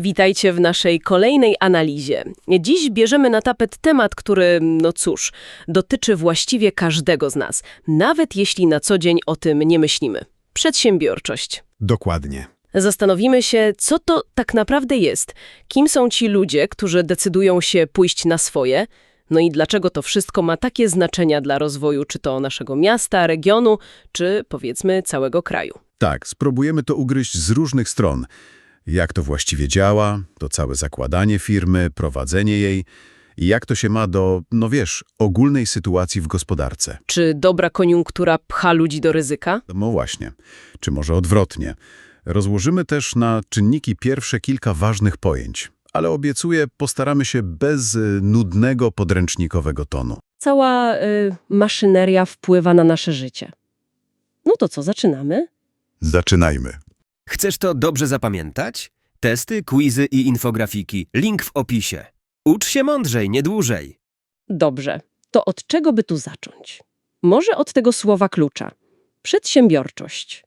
Witajcie w naszej kolejnej analizie. Dziś bierzemy na tapet temat, który, no cóż, dotyczy właściwie każdego z nas, nawet jeśli na co dzień o tym nie myślimy. Przedsiębiorczość. Dokładnie. Zastanowimy się, co to tak naprawdę jest, kim są ci ludzie, którzy decydują się pójść na swoje, no i dlaczego to wszystko ma takie znaczenia dla rozwoju czy to naszego miasta, regionu, czy powiedzmy całego kraju. Tak, spróbujemy to ugryźć z różnych stron. Jak to właściwie działa, to całe zakładanie firmy, prowadzenie jej i jak to się ma do, no wiesz, ogólnej sytuacji w gospodarce. Czy dobra koniunktura pcha ludzi do ryzyka? No właśnie, czy może odwrotnie. Rozłożymy też na czynniki pierwsze kilka ważnych pojęć, ale obiecuję, postaramy się bez y, nudnego podręcznikowego tonu. Cała y, maszyneria wpływa na nasze życie. No to co, zaczynamy? Zaczynajmy. Chcesz to dobrze zapamiętać? Testy, quizy i infografiki. Link w opisie. Ucz się mądrzej, nie dłużej. Dobrze, to od czego by tu zacząć? Może od tego słowa klucza. Przedsiębiorczość.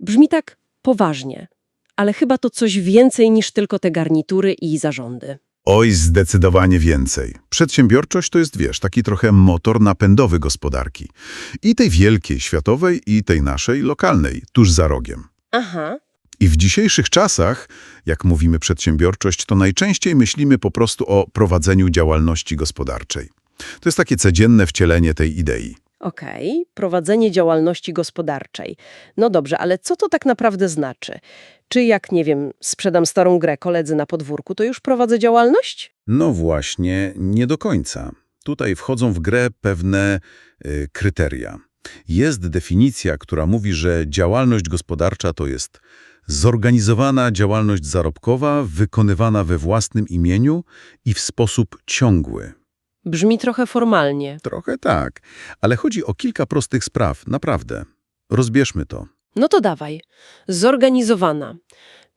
Brzmi tak poważnie, ale chyba to coś więcej niż tylko te garnitury i zarządy. Oj, zdecydowanie więcej. Przedsiębiorczość to jest, wiesz, taki trochę motor napędowy gospodarki. I tej wielkiej, światowej, i tej naszej, lokalnej, tuż za rogiem. Aha, I w dzisiejszych czasach, jak mówimy przedsiębiorczość, to najczęściej myślimy po prostu o prowadzeniu działalności gospodarczej. To jest takie codzienne wcielenie tej idei. okej, prowadzenie działalności gospodarczej. No dobrze, ale co to tak naprawdę znaczy? Czy jak, nie wiem, sprzedam starą grę koledzy na podwórku, to już prowadzę działalność? No właśnie, nie do końca. Tutaj wchodzą w grę pewne y, kryteria. Jest definicja, która mówi, że działalność gospodarcza to jest zorganizowana działalność zarobkowa, wykonywana we własnym imieniu i w sposób ciągły. Brzmi trochę formalnie. Trochę tak, ale chodzi o kilka prostych spraw, naprawdę. Rozbierzmy to. No to dawaj. Zorganizowana.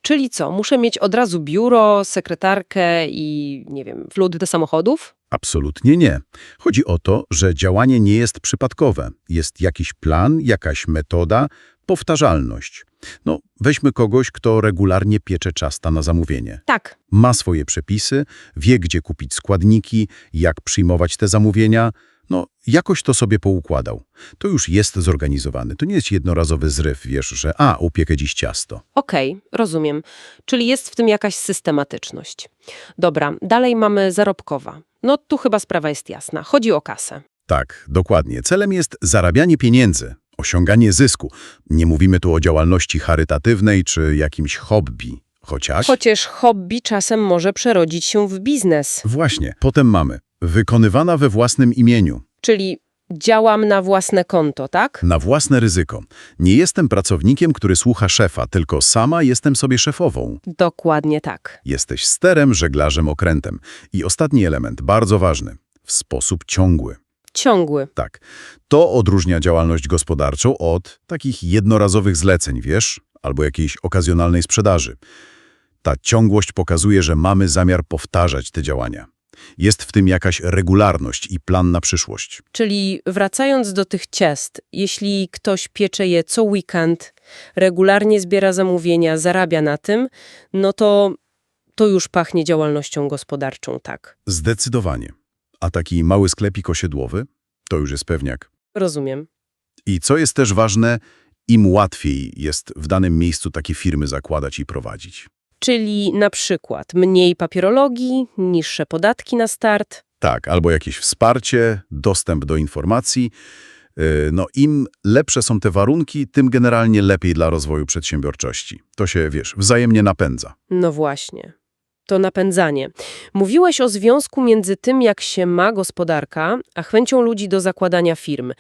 Czyli co, muszę mieć od razu biuro, sekretarkę i, nie wiem, flut do samochodów? Absolutnie nie. Chodzi o to, że działanie nie jest przypadkowe. Jest jakiś plan, jakaś metoda, powtarzalność. No, weźmy kogoś, kto regularnie piecze ciasta na zamówienie. Tak. Ma swoje przepisy, wie, gdzie kupić składniki, jak przyjmować te zamówienia. No, jakoś to sobie poukładał. To już jest zorganizowany. To nie jest jednorazowy zryw, wiesz, że a, upiekę dziś ciasto. Okej, rozumiem. Czyli jest w tym jakaś systematyczność. Dobra, dalej mamy zarobkowa. No tu chyba sprawa jest jasna. Chodzi o kasę. Tak, dokładnie. Celem jest zarabianie pieniędzy, osiąganie zysku. Nie mówimy tu o działalności charytatywnej czy jakimś hobby. Chociaż... Chociaż hobby czasem może przerodzić się w biznes. Właśnie. Potem mamy wykonywana we własnym imieniu, Czyli działam na własne konto, tak? na własne ryzyko. Nie jestem pracownikiem, który słucha szefa, tylko sama jestem sobie szefową. Dokładnie tak. Jesteś sterem, żeglarzem, okrętem. I ostatni element, bardzo ważny. W sposób ciągły. Ciągły. Tak. To odróżnia działalność gospodarczą od takich jednorazowych zleceń, wiesz, albo jakiejś okazjonalnej sprzedaży. Ta ciągłość pokazuje, że mamy zamiar powtarzać te działania. Jest w tym jakaś regularność i plan na przyszłość. Czyli wracając do tych ciast, jeśli ktoś piecze je co weekend, regularnie zbiera zamówienia, zarabia na tym, no to to już pachnie działalnością gospodarczą, tak. Zdecydowanie. A taki mały sklepik osiedlowy to już jest pewniak. Rozumiem. I co jest też ważne, im łatwiej jest w danym miejscu takie firmy zakładać i prowadzić. Czyli na przykład mniej papierologii, niższe podatki na start. Tak, albo jakieś wsparcie, dostęp do informacji. Yy, No im lepsze są te warunki, tym generalnie lepiej dla rozwoju przedsiębiorczości. To się, wiesz, wzajemnie napędza. No właśnie. To napędzanie. Mówiłeś o związku między tym, jak się ma gospodarka, a chęcią ludzi do zakładania firm.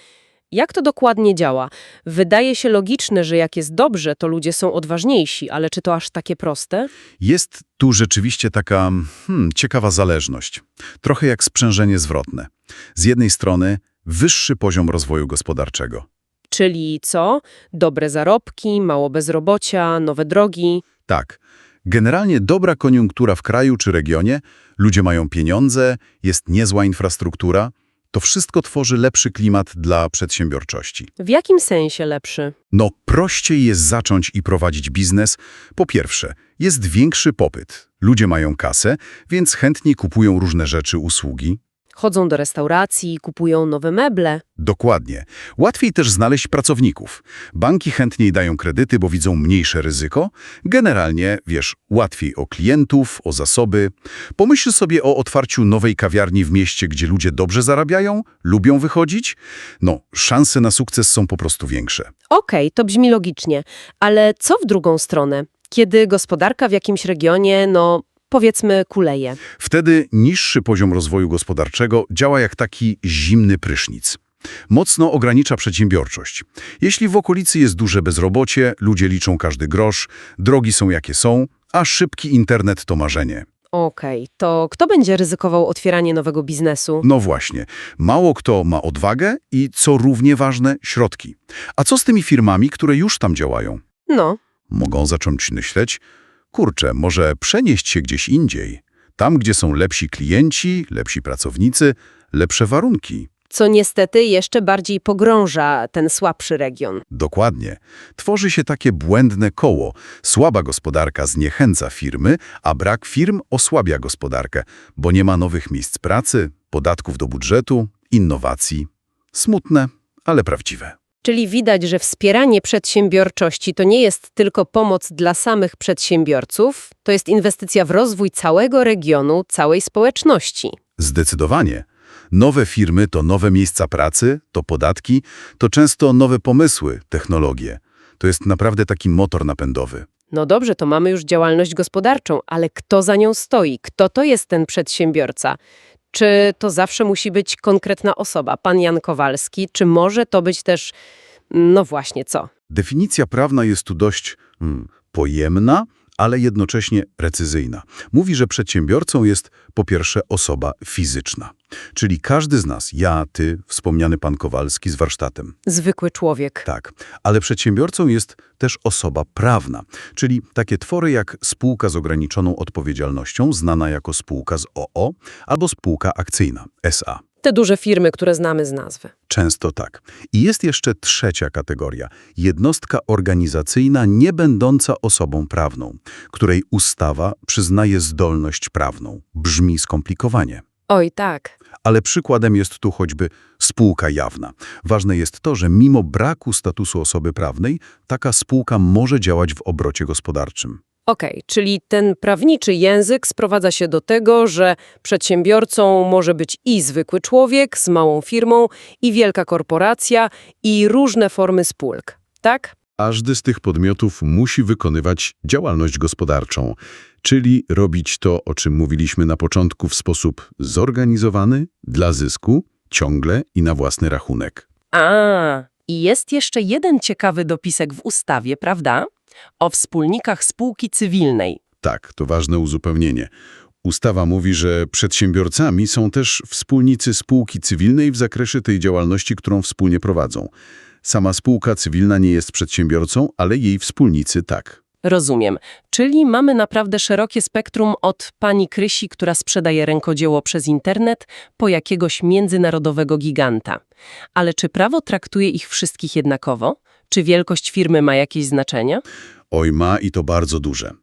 Jak to dokładnie działa? Wydaje się logiczne, że jak jest dobrze, to ludzie są odważniejsi, ale czy to aż takie proste? Jest tu rzeczywiście taka hmm, ciekawa zależność. Trochę jak sprzężenie zwrotne. Z jednej strony wyższy poziom rozwoju gospodarczego. Czyli co? Dobre zarobki, mało bezrobocia, nowe drogi. Tak, generalnie dobra koniunktura w kraju czy regionie, ludzie mają pieniądze, jest niezła infrastruktura, to wszystko tworzy lepszy klimat dla przedsiębiorczości. W jakim sensie lepszy? No, prościej jest zacząć i prowadzić biznes. Po pierwsze, jest większy popyt. Ludzie mają kasę, więc chętniej kupują różne rzeczy, usługi. Chodzą do restauracji, kupują nowe meble. Dokładnie. Łatwiej też znaleźć pracowników. Banki chętniej dają kredyty, bo widzą mniejsze ryzyko. Generalnie, wiesz, łatwiej o klientów, o zasoby. Pomyśl sobie o otwarciu nowej kawiarni w mieście, gdzie ludzie dobrze zarabiają, lubią wychodzić. No, szanse na sukces są po prostu większe. Okej, to brzmi logicznie, ale co w drugą stronę? Kiedy gospodarka w jakimś regionie, no powiedzmy, kuleje. Wtedy niższy poziom rozwoju gospodarczego działa jak taki zimny prysznic. Mocno ogranicza przedsiębiorczość. Jeśli w okolicy jest duże bezrobocie, ludzie liczą każdy grosz, drogi są jakie są, a szybki internet to marzenie. Okej, to kto będzie ryzykował otwieranie nowego biznesu? No właśnie, mało kto ma odwagę i, co równie ważne, środki. A co z tymi firmami, które już tam działają? No, Mogą zacząć myśleć, kurczę, może przenieść się gdzieś indziej. Tam, gdzie są lepsi klienci, lepsi pracownicy, lepsze warunki. co niestety jeszcze bardziej pogrąża ten słabszy region. Dokładnie. Tworzy się takie błędne koło. Słaba gospodarka zniechęca firmy, a brak firm osłabia gospodarkę, bo nie ma nowych miejsc pracy, podatków do budżetu, innowacji. Smutne, ale prawdziwe. Czyli widać, że wspieranie przedsiębiorczości to nie jest tylko pomoc dla samych przedsiębiorców, to jest inwestycja w rozwój całego regionu, całej społeczności. Zdecydowanie. Nowe firmy to nowe miejsca pracy, to podatki, to często nowe pomysły, technologie. To jest naprawdę taki motor napędowy. No dobrze, to mamy już działalność gospodarczą, ale kto za nią stoi? Kto to jest ten przedsiębiorca? Czy to zawsze musi być konkretna osoba, pan Jan Kowalski, czy może to być też, no właśnie co? Definicja prawna jest tu dość hmm, pojemna, ale jednocześnie precyzyjna. Mówi, że przedsiębiorcą jest po pierwsze osoba fizyczna, czyli każdy z nas, ja, ty, wspomniany pan Kowalski z warsztatem. Zwykły człowiek. Tak, ale przedsiębiorcą jest też osoba prawna, czyli takie twory jak spółka z ograniczoną odpowiedzialnością, znana jako spółka z OO, albo spółka akcyjna, SA. Te duże firmy, które znamy z nazwy. Często tak. I jest jeszcze trzecia kategoria. Jednostka organizacyjna nie będąca osobą prawną, której ustawa przyznaje zdolność prawną. Brzmi skomplikowanie. Oj, tak. Ale przykładem jest tu choćby spółka jawna. Ważne jest to, że mimo braku statusu osoby prawnej, taka spółka może działać w obrocie gospodarczym. Okej, czyli ten prawniczy język sprowadza się do tego, że przedsiębiorcą może być i zwykły człowiek z małą firmą, i wielka korporacja, i różne formy spółek. Tak? Każdy z tych podmiotów musi wykonywać działalność gospodarczą, czyli robić to, o czym mówiliśmy na początku, w sposób zorganizowany, dla zysku, ciągle i na własny rachunek. A, i jest jeszcze jeden ciekawy dopisek w ustawie, prawda? O wspólnikach spółki cywilnej. Tak, to ważne uzupełnienie. Ustawa mówi, że przedsiębiorcami są też wspólnicy spółki cywilnej w zakresie tej działalności, którą wspólnie prowadzą. Sama spółka cywilna nie jest przedsiębiorcą, ale jej wspólnicy tak. Rozumiem. Czyli mamy naprawdę szerokie spektrum od pani Krysi, która sprzedaje rękodzieło przez internet, po jakiegoś międzynarodowego giganta. Ale czy prawo traktuje ich wszystkich jednakowo? Czy wielkość firmy ma jakieś znaczenie? Oj ma i to bardzo duże.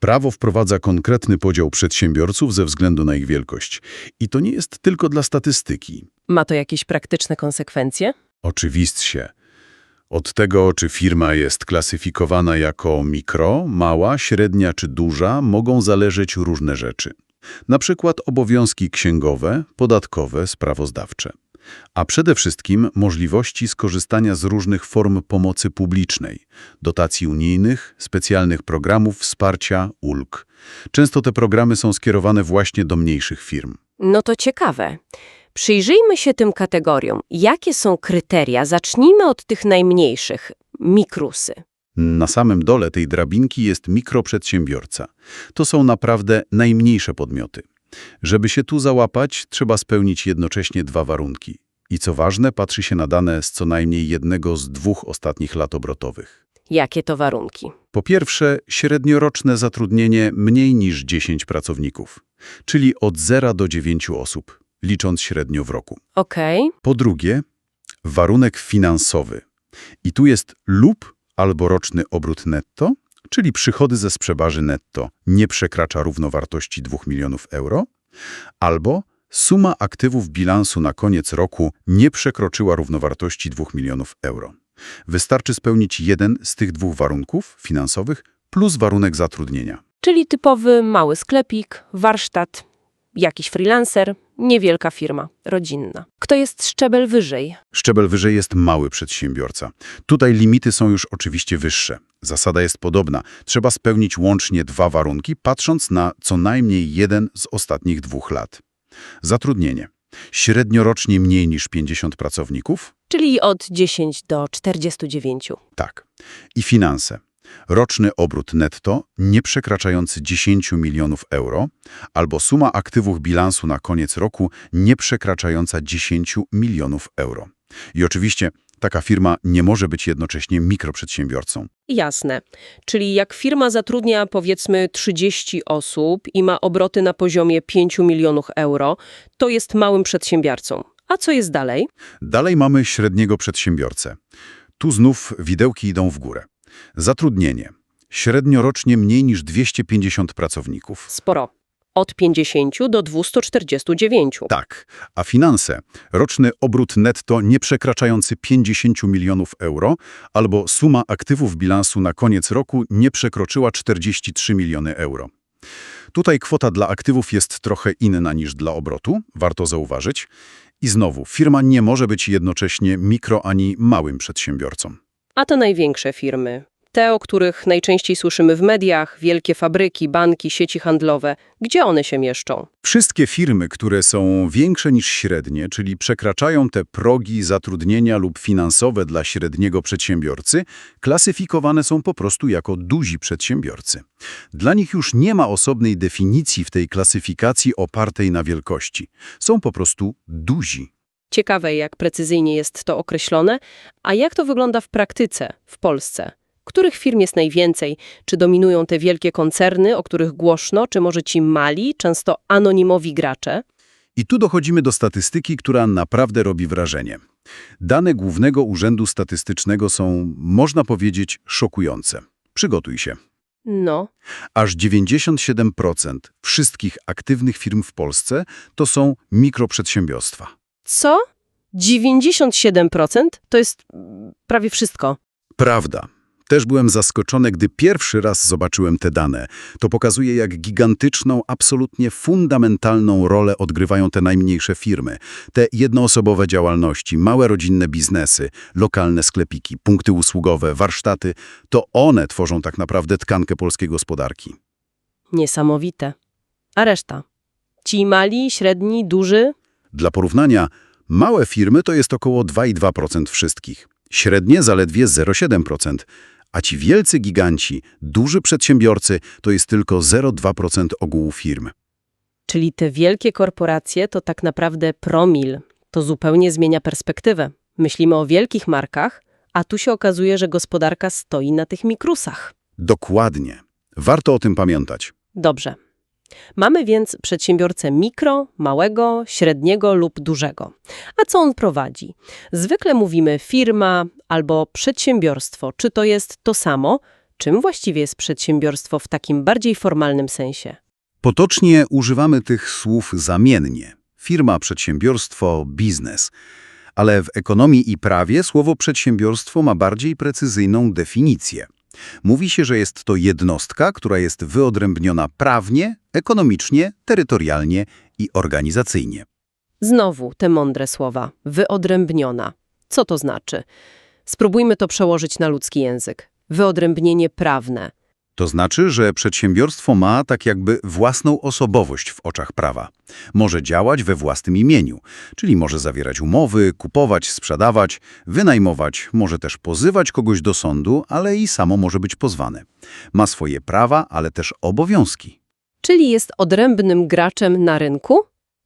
Prawo wprowadza konkretny podział przedsiębiorców ze względu na ich wielkość. I to nie jest tylko dla statystyki. Ma to jakieś praktyczne konsekwencje? Oczywiście. Od tego, czy firma jest klasyfikowana jako mikro, mała, średnia czy duża, mogą zależeć różne rzeczy. Na przykład obowiązki księgowe, podatkowe, sprawozdawcze. A przede wszystkim możliwości skorzystania z różnych form pomocy publicznej, dotacji unijnych, specjalnych programów wsparcia, ulg. Często te programy są skierowane właśnie do mniejszych firm. No to ciekawe. Przyjrzyjmy się tym kategoriom. Jakie są kryteria? Zacznijmy od tych najmniejszych. Mikrusy. Na samym dole tej drabinki jest mikroprzedsiębiorca. To są naprawdę najmniejsze podmioty. Żeby się tu załapać, trzeba spełnić jednocześnie dwa warunki. I co ważne, patrzy się na dane z co najmniej jednego z dwóch ostatnich lat obrotowych. Jakie to warunki? Po pierwsze, średnioroczne zatrudnienie mniej niż 10 pracowników, czyli od 0 do 9 osób, licząc średnio w roku. Okej. Po drugie, warunek finansowy. I tu jest lub albo roczny obrót netto, czyli przychody ze sprzedaży netto nie przekracza równowartości 2 milionów euro, albo suma aktywów bilansu na koniec roku nie przekroczyła równowartości 2 milionów euro. Wystarczy spełnić jeden z tych dwóch warunków finansowych plus warunek zatrudnienia. Czyli typowy mały sklepik, warsztat, jakiś freelancer, niewielka firma, rodzinna. Kto jest szczebel wyżej? Szczebel wyżej jest mały przedsiębiorca. Tutaj limity są już oczywiście wyższe. Zasada jest podobna. Trzeba spełnić łącznie dwa warunki, patrząc na co najmniej jeden z ostatnich dwóch lat. Zatrudnienie. Średnio rocznie mniej niż 50 pracowników? Czyli od 10 do 49. Tak. I finanse. Roczny obrót netto nie przekraczający 10 milionów euro albo suma aktywów bilansu na koniec roku nie przekraczająca 10 milionów euro. I oczywiście taka firma nie może być jednocześnie mikroprzedsiębiorcą. Jasne. Czyli jak firma zatrudnia powiedzmy 30 osób i ma obroty na poziomie 5 milionów euro, to jest małym przedsiębiorcą. A co jest dalej? Dalej mamy średniego przedsiębiorcę. Tu znów widełki idą w górę. Zatrudnienie. Średnio rocznie mniej niż 250 pracowników. Sporo. Od 50 do 249. Tak, a finanse. Roczny obrót netto nie przekraczający 50 milionów euro albo suma aktywów bilansu na koniec roku nie przekroczyła 43 miliony euro. Tutaj kwota dla aktywów jest trochę inna niż dla obrotu, warto zauważyć. I znowu, firma nie może być jednocześnie mikro ani małym przedsiębiorcą. A te największe firmy, te, o których najczęściej słyszymy w mediach, wielkie fabryki, banki, sieci handlowe, gdzie one się mieszczą? Wszystkie firmy, które są większe niż średnie, czyli przekraczają te progi zatrudnienia lub finansowe dla średniego przedsiębiorcy, klasyfikowane są po prostu jako duzi przedsiębiorcy. Dla nich już nie ma osobnej definicji w tej klasyfikacji opartej na wielkości. Są po prostu duzi. Ciekawe, jak precyzyjnie jest to określone, a jak to wygląda w praktyce, w Polsce? Których firm jest najwięcej? Czy dominują te wielkie koncerny, o których głośno, czy może ci mali, często anonimowi gracze? I tu dochodzimy do statystyki, która naprawdę robi wrażenie. Dane Głównego Urzędu Statystycznego są, można powiedzieć, szokujące. Przygotuj się. No, Aż 97% wszystkich aktywnych firm w Polsce to są mikroprzedsiębiorstwa. Co? 97% to jest mm, prawie wszystko. Prawda. Też byłem zaskoczony, gdy pierwszy raz zobaczyłem te dane. To pokazuje, jak gigantyczną, absolutnie fundamentalną rolę odgrywają te najmniejsze firmy. Te jednoosobowe działalności, małe rodzinne biznesy, lokalne sklepiki, punkty usługowe, warsztaty, to one tworzą tak naprawdę tkankę polskiej gospodarki. Niesamowite. A reszta? Ci mali, średni, duży? Dla porównania, małe firmy to jest około 2,2% wszystkich, średnie zaledwie 0,7%, a ci wielcy giganci, duży przedsiębiorcy to jest tylko 0,2% ogółu firm. Czyli te wielkie korporacje to tak naprawdę promil. To zupełnie zmienia perspektywę. Myślimy o wielkich markach, a tu się okazuje, że gospodarka stoi na tych mikrusach. Dokładnie. Warto o tym pamiętać. Dobrze. Mamy więc przedsiębiorcę mikro, małego, średniego lub dużego. A co on prowadzi? Zwykle mówimy firma albo przedsiębiorstwo. Czy to jest to samo? Czym właściwie jest przedsiębiorstwo w takim bardziej formalnym sensie? Potocznie używamy tych słów zamiennie. Firma, przedsiębiorstwo, biznes. Ale w ekonomii i prawie słowo przedsiębiorstwo ma bardziej precyzyjną definicję. Mówi się, że jest to jednostka, która jest wyodrębniona prawnie, ekonomicznie, terytorialnie i organizacyjnie. Znowu te mądre słowa. Wyodrębniona. Co to znaczy? Spróbujmy to przełożyć na ludzki język. Wyodrębnienie prawne. To znaczy, że przedsiębiorstwo ma tak jakby własną osobowość w oczach prawa. Może działać we własnym imieniu, czyli może zawierać umowy, kupować, sprzedawać, wynajmować, może też pozywać kogoś do sądu, ale i samo może być pozwane. Ma swoje prawa, ale też obowiązki. Czyli jest odrębnym graczem na rynku?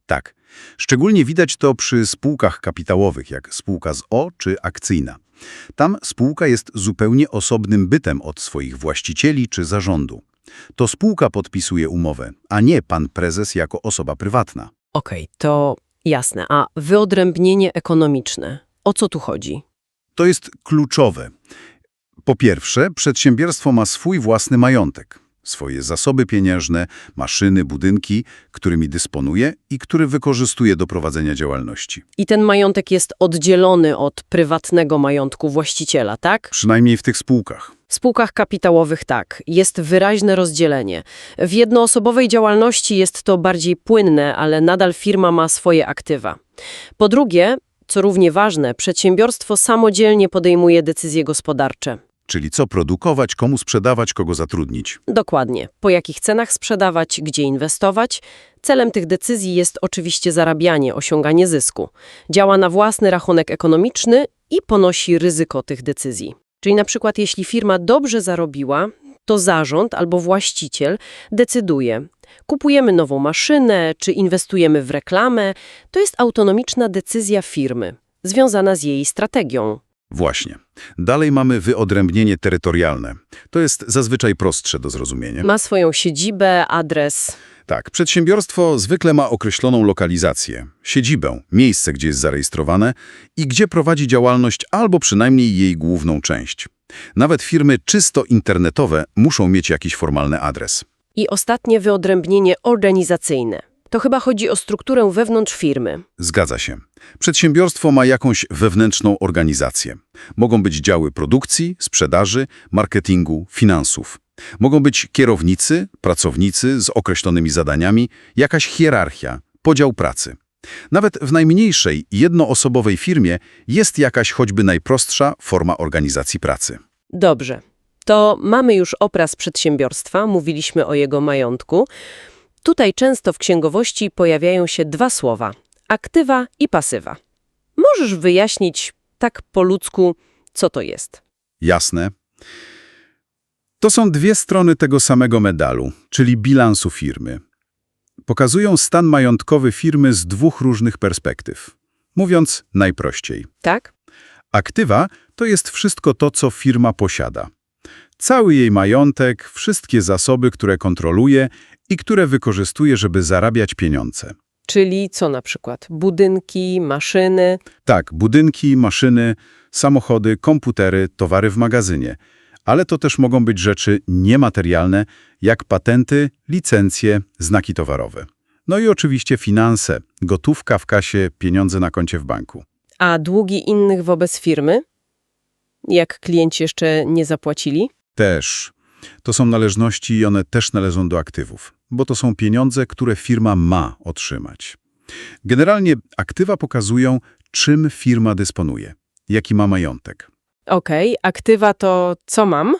Tak. Szczególnie widać to przy spółkach kapitałowych, jak spółka z O czy akcyjna. Tam spółka jest zupełnie osobnym bytem od swoich właścicieli czy zarządu. To spółka podpisuje umowę, a nie pan prezes jako osoba prywatna. Okej, to jasne. A wyodrębnienie ekonomiczne. O co tu chodzi? To jest kluczowe. Po pierwsze, przedsiębiorstwo ma swój własny majątek, swoje zasoby pieniężne, maszyny, budynki, którymi dysponuje i który wykorzystuje do prowadzenia działalności. I ten majątek jest oddzielony od prywatnego majątku właściciela, tak? Przynajmniej w tych spółkach. W spółkach kapitałowych tak, jest wyraźne rozdzielenie. W jednoosobowej działalności jest to bardziej płynne, ale nadal firma ma swoje aktywa. Po drugie, co równie ważne, przedsiębiorstwo samodzielnie podejmuje decyzje gospodarcze. Czyli co produkować, komu sprzedawać, kogo zatrudnić. Dokładnie. Po jakich cenach sprzedawać, gdzie inwestować. Celem tych decyzji jest oczywiście zarabianie, osiąganie zysku. Działa na własny rachunek ekonomiczny i ponosi ryzyko tych decyzji. Czyli na przykład jeśli firma dobrze zarobiła, to zarząd albo właściciel decyduje. Kupujemy nową maszynę, czy inwestujemy w reklamę. To jest autonomiczna decyzja firmy, związana z jej strategią. Właśnie. Dalej mamy wyodrębnienie terytorialne. To jest zazwyczaj prostsze do zrozumienia. Ma swoją siedzibę, adres. Tak, przedsiębiorstwo zwykle ma określoną lokalizację, siedzibę, miejsce, gdzie jest zarejestrowane i gdzie prowadzi działalność albo przynajmniej jej główną część. Nawet firmy czysto internetowe muszą mieć jakiś formalny adres. I ostatnie wyodrębnienie organizacyjne. To chyba chodzi o strukturę wewnątrz firmy. Zgadza się. Przedsiębiorstwo ma jakąś wewnętrzną organizację. Mogą być działy produkcji, sprzedaży, marketingu, finansów. Mogą być kierownicy, pracownicy z określonymi zadaniami, jakaś hierarchia, podział pracy. Nawet w najmniejszej, jednoosobowej firmie jest jakaś choćby najprostsza forma organizacji pracy. Dobrze. To mamy już obraz przedsiębiorstwa, mówiliśmy o jego majątku. Tutaj często w księgowości pojawiają się dwa słowa: aktywa i pasywa. Możesz wyjaśnić tak po ludzku, co to jest? Jasne. To są dwie strony tego samego medalu, czyli bilansu firmy. Pokazują stan majątkowy firmy z dwóch różnych perspektyw. Mówiąc najprościej, Tak? aktywa to jest wszystko to, co firma posiada. Cały jej majątek, wszystkie zasoby, które kontroluje i które wykorzystuje, żeby zarabiać pieniądze. Czyli co na przykład? Budynki, maszyny. Tak, budynki, maszyny, samochody, komputery, towary w magazynie. Ale to też mogą być rzeczy niematerialne, jak patenty, licencje, znaki towarowe. No i oczywiście finanse, gotówka w kasie, pieniądze na koncie w banku. A długi innych wobec firmy? Jak klienci jeszcze nie zapłacili? Też. To są należności i one też należą do aktywów, bo to są pieniądze, które firma ma otrzymać. Generalnie aktywa pokazują, czym firma dysponuje, jaki ma majątek. Okej, aktywa to co mam,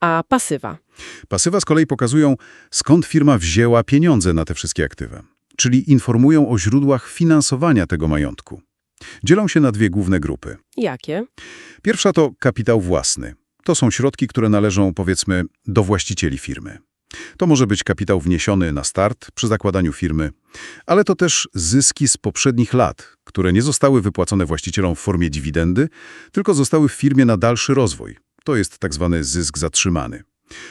a pasywa. Pasywa z kolei pokazują, skąd firma wzięła pieniądze na te wszystkie aktywa, czyli informują o źródłach finansowania tego majątku. Dzielą się na dwie główne grupy. Jakie? Pierwsza to kapitał własny. To są środki, które należą, powiedzmy, do właścicieli firmy. To może być kapitał wniesiony na start przy zakładaniu firmy, ale to też zyski z poprzednich lat, które nie zostały wypłacone właścicielom w formie dywidendy, tylko zostały w firmie na dalszy rozwój. To jest tak zwany zysk zatrzymany.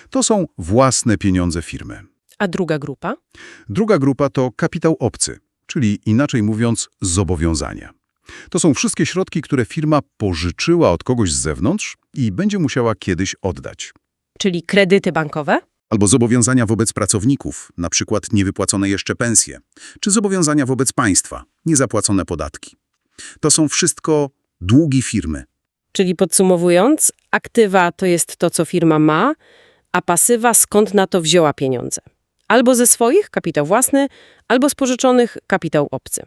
To są własne pieniądze firmy. A druga grupa? Druga grupa to kapitał obcy, czyli inaczej mówiąc zobowiązania. To są wszystkie środki, które firma pożyczyła od kogoś z zewnątrz i będzie musiała kiedyś oddać. Czyli kredyty bankowe? Albo zobowiązania wobec pracowników, na przykład niewypłacone jeszcze pensje, czy zobowiązania wobec państwa, niezapłacone podatki. To są wszystko długi firmy. Czyli podsumowując, aktywa to jest to, co firma ma, a pasywa skąd na to wzięła pieniądze. Albo ze swoich, kapitał własny, albo z pożyczonych, kapitał obcy.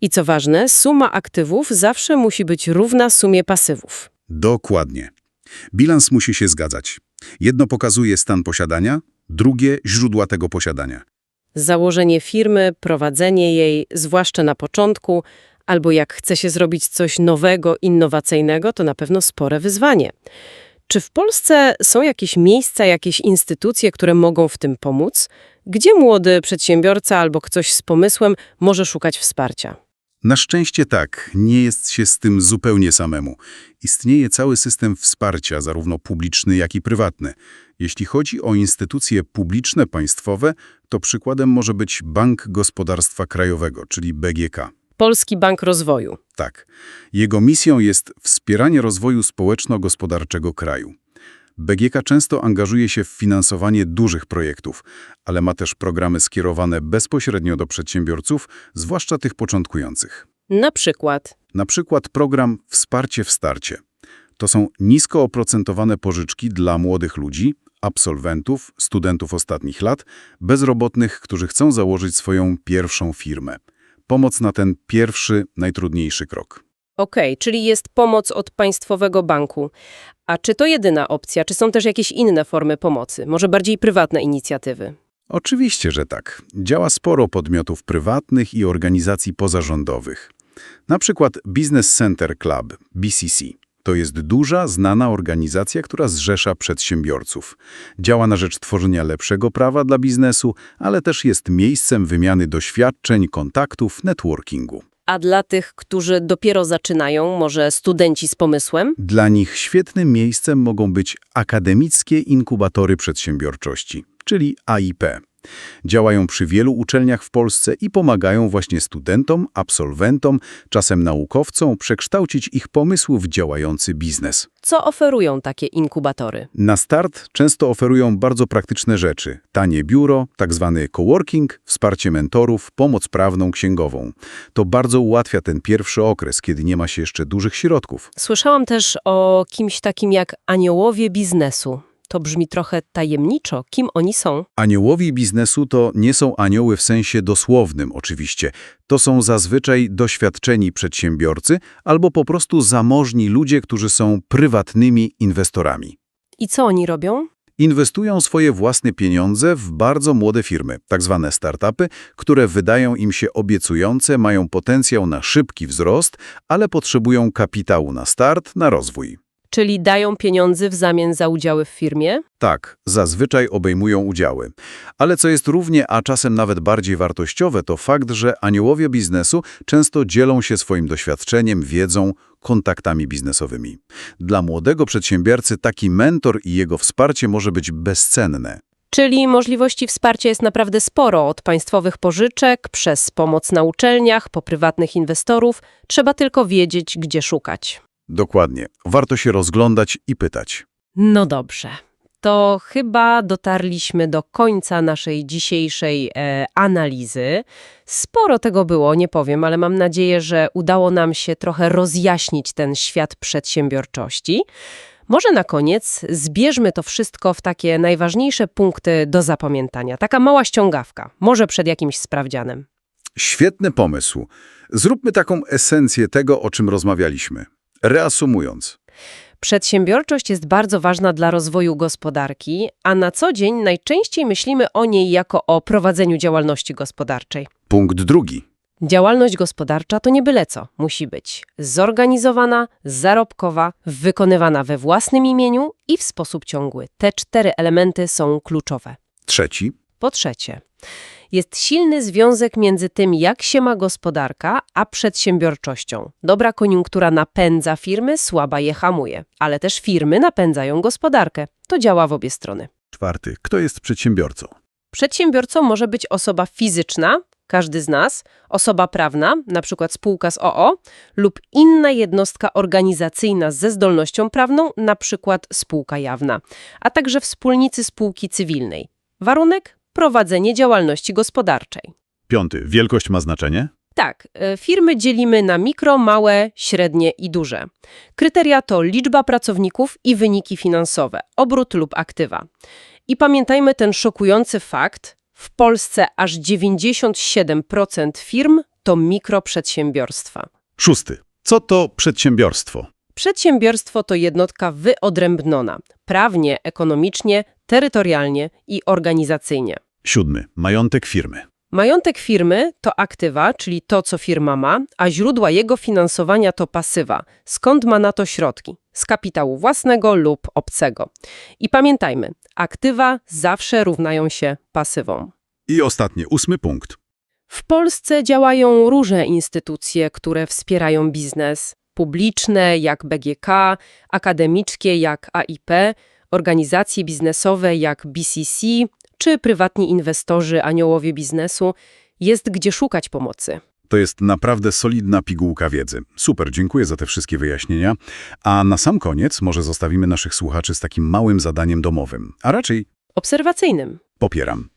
I co ważne, suma aktywów zawsze musi być równa sumie pasywów. Dokładnie. Bilans musi się zgadzać. Jedno pokazuje stan posiadania, drugie źródła tego posiadania. Założenie firmy, prowadzenie jej, zwłaszcza na początku, albo jak chce się zrobić coś nowego, innowacyjnego, to na pewno spore wyzwanie. Czy w Polsce są jakieś miejsca, jakieś instytucje, które mogą w tym pomóc? Gdzie młody przedsiębiorca albo ktoś z pomysłem może szukać wsparcia? Na szczęście tak, nie jest się z tym zupełnie samemu. Istnieje cały system wsparcia, zarówno publiczny, jak i prywatny. Jeśli chodzi o instytucje publiczne, państwowe, to przykładem może być Bank Gospodarstwa Krajowego, czyli BGK. Polski Bank Rozwoju. Tak. Jego misją jest wspieranie rozwoju społeczno-gospodarczego kraju. BGK często angażuje się w finansowanie dużych projektów, ale ma też programy skierowane bezpośrednio do przedsiębiorców, zwłaszcza tych początkujących. Na przykład. Na przykład program Wsparcie w starcie. To są nisko oprocentowane pożyczki dla młodych ludzi, absolwentów, studentów ostatnich lat, bezrobotnych, którzy chcą założyć swoją pierwszą firmę. Pomoc na ten pierwszy, najtrudniejszy krok. Okej, czyli jest pomoc od Państwowego Banku. A czy to jedyna opcja, czy są też jakieś inne formy pomocy? Może bardziej prywatne inicjatywy? Oczywiście, że tak. Działa sporo podmiotów prywatnych i organizacji pozarządowych. Na przykład Business Center Club, BCC. To jest duża, znana organizacja, która zrzesza przedsiębiorców. Działa na rzecz tworzenia lepszego prawa dla biznesu, ale też jest miejscem wymiany doświadczeń, kontaktów, networkingu. A dla tych, którzy dopiero zaczynają, może studenci z pomysłem? Dla nich świetnym miejscem mogą być akademickie inkubatory przedsiębiorczości, czyli AIP. Działają przy wielu uczelniach w Polsce i pomagają właśnie studentom, absolwentom, czasem naukowcom przekształcić ich pomysły w działający biznes. Co oferują takie inkubatory? Na start często oferują bardzo praktyczne rzeczy. Tanie biuro, tak zwany coworking, wsparcie mentorów, pomoc prawną, księgową. To bardzo ułatwia ten pierwszy okres, kiedy nie ma się jeszcze dużych środków. Słyszałam też o kimś takim jak aniołowie biznesu. To brzmi trochę tajemniczo. Kim oni są? Aniołowi biznesu to nie są anioły w sensie dosłownym oczywiście. To są zazwyczaj doświadczeni przedsiębiorcy albo po prostu zamożni ludzie, którzy są prywatnymi inwestorami. I co oni robią? Inwestują swoje własne pieniądze w bardzo młode firmy, tak zwane startupy, które wydają im się obiecujące, mają potencjał na szybki wzrost, ale potrzebują kapitału na start, na rozwój. Czyli dają pieniądze w zamian za udziały w firmie? Tak, zazwyczaj obejmują udziały. Ale co jest równie, a czasem nawet bardziej wartościowe, to fakt, że aniołowie biznesu często dzielą się swoim doświadczeniem, wiedzą, kontaktami biznesowymi. Dla młodego przedsiębiorcy taki mentor i jego wsparcie może być bezcenne. Czyli możliwości wsparcia jest naprawdę sporo, od państwowych pożyczek, przez pomoc na uczelniach, po prywatnych inwestorów. Trzeba tylko wiedzieć, gdzie szukać. Dokładnie. Warto się rozglądać i pytać. No dobrze. To chyba dotarliśmy do końca naszej dzisiejszej e, analizy. Sporo tego było, nie powiem, ale mam nadzieję, że udało nam się trochę rozjaśnić ten świat przedsiębiorczości. Może na koniec zbierzmy to wszystko w takie najważniejsze punkty do zapamiętania. Taka mała ściągawka, może przed jakimś sprawdzianem. Świetny pomysł. Zróbmy taką esencję tego, o czym rozmawialiśmy. Reasumując, Przedsiębiorczość jest bardzo ważna dla rozwoju gospodarki, a na co dzień najczęściej myślimy o niej jako o prowadzeniu działalności gospodarczej. punkt drugi. Działalność gospodarcza to nie byle co. Musi być zorganizowana, zarobkowa, wykonywana we własnym imieniu i w sposób ciągły. Te cztery elementy są kluczowe. Trzeci. Po trzecie, jest silny związek między tym, jak się ma gospodarka, a przedsiębiorczością. Dobra koniunktura napędza firmy, słaba je hamuje, ale też firmy napędzają gospodarkę. To działa w obie strony. Czwarty. Kto jest przedsiębiorcą? Przedsiębiorcą może być osoba fizyczna, każdy z nas, osoba prawna, na przykład spółka z OO, lub inna jednostka organizacyjna ze zdolnością prawną, na przykład spółka jawna, a także wspólnicy spółki cywilnej. Warunek? Prowadzenie działalności gospodarczej. Piąty. Wielkość ma znaczenie? Tak, e, firmy dzielimy na mikro, małe, średnie i duże. Kryteria to liczba pracowników i wyniki finansowe, obrót lub aktywa. I pamiętajmy ten szokujący fakt, w Polsce aż 97% firm to mikroprzedsiębiorstwa. Szósty. Co to przedsiębiorstwo? Przedsiębiorstwo to jednostka wyodrębniona, prawnie, ekonomicznie, terytorialnie i organizacyjnie. Siódmy. Majątek firmy. Majątek firmy to aktywa, czyli to, co firma ma, a źródła jego finansowania to pasywa. Skąd ma na to środki? Z kapitału własnego lub obcego. I pamiętajmy, aktywa zawsze równają się pasywom. I ostatnie, ósmy punkt. W Polsce działają różne instytucje, które wspierają biznes. Publiczne jak BGK, akademickie jak AIP, organizacje biznesowe jak BCC czy prywatni inwestorzy, aniołowie biznesu. Jest gdzie szukać pomocy. To jest naprawdę solidna pigułka wiedzy. Super, dziękuję za te wszystkie wyjaśnienia. A na sam koniec może zostawimy naszych słuchaczy z takim małym zadaniem domowym, a raczej Obserwacyjnym. Popieram.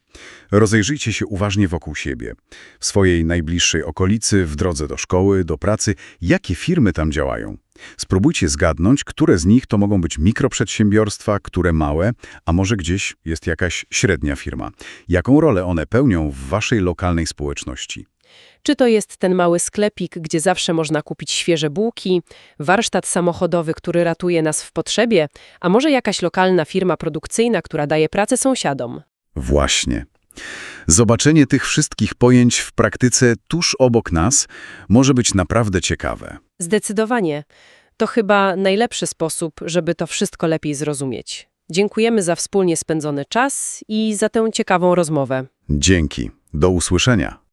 Rozejrzyjcie się uważnie wokół siebie, w swojej najbliższej okolicy, w drodze do szkoły, do pracy, jakie firmy tam działają. Spróbujcie zgadnąć, które z nich to mogą być mikroprzedsiębiorstwa, które małe, a może gdzieś jest jakaś średnia firma. Jaką rolę one pełnią w waszej lokalnej społeczności? Czy to jest ten mały sklepik, gdzie zawsze można kupić świeże bułki, warsztat samochodowy, który ratuje nas w potrzebie, a może jakaś lokalna firma produkcyjna, która daje pracę sąsiadom? Właśnie. Zobaczenie tych wszystkich pojęć w praktyce tuż obok nas może być naprawdę ciekawe. Zdecydowanie. To chyba najlepszy sposób, żeby to wszystko lepiej zrozumieć. Dziękujemy za wspólnie spędzony czas i za tę ciekawą rozmowę. Dzięki. Do usłyszenia.